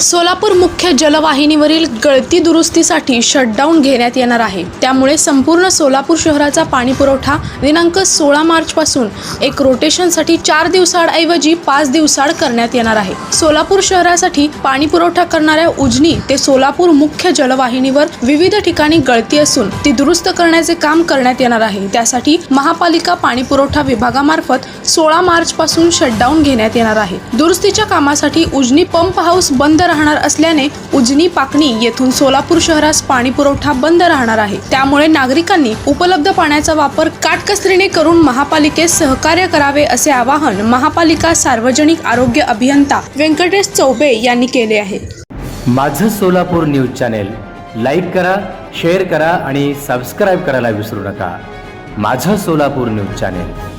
सोलापूर मुख्य जलवाहिनीवरील गळती दुरुस्तीसाठी शटडाऊन घेण्यात येणार आहे. त्यामुळे संपूर्ण सोलापूर शहराचा पाणी पुरवठा दिनांक सोळा मार्च पासून एक रोटेशनसाठी चार दिवसाऐवजी पाच दिवसाड करण्यात येणार आहे. सोलापूर शहरासाठी पाणी पुरवठा करणाऱ्या उजनी ते सोलापूर मुख्य जलवाहिनीवर विविध ठिकाणी गळती असून ती दुरुस्त करण्याचे काम करण्यात येणार आहे. त्यासाठी महापालिका पाणी पुरवठा विभागामार्फत सोळा मार्च पासून शटडाऊन घेण्यात येणार आहे. दुरुस्तीच्या कामासाठी उजनी पंप हाऊस बंद राहणार असल्याने उजनी पाकणी येथून सोलापूर शहरास पाणी पुरवठा बंद राहणार आहे. त्यामुळे नागरिकांनी उपलब्ध पाण्याचा वापर काटकसरीने करून महापालिकेस सहकार्य करावे असे आवाहन महापालिका सार्वजनिक आरोग्य अभियंता व्यंकटेश चौबे यांनी केले आहे. माझं सोलापूर न्यूज चॅनेल लाईक करा शेअर करा आणि सबस्क्राईब करायला विसरू नका. माझं सोलापूर न्यूज चॅनेल.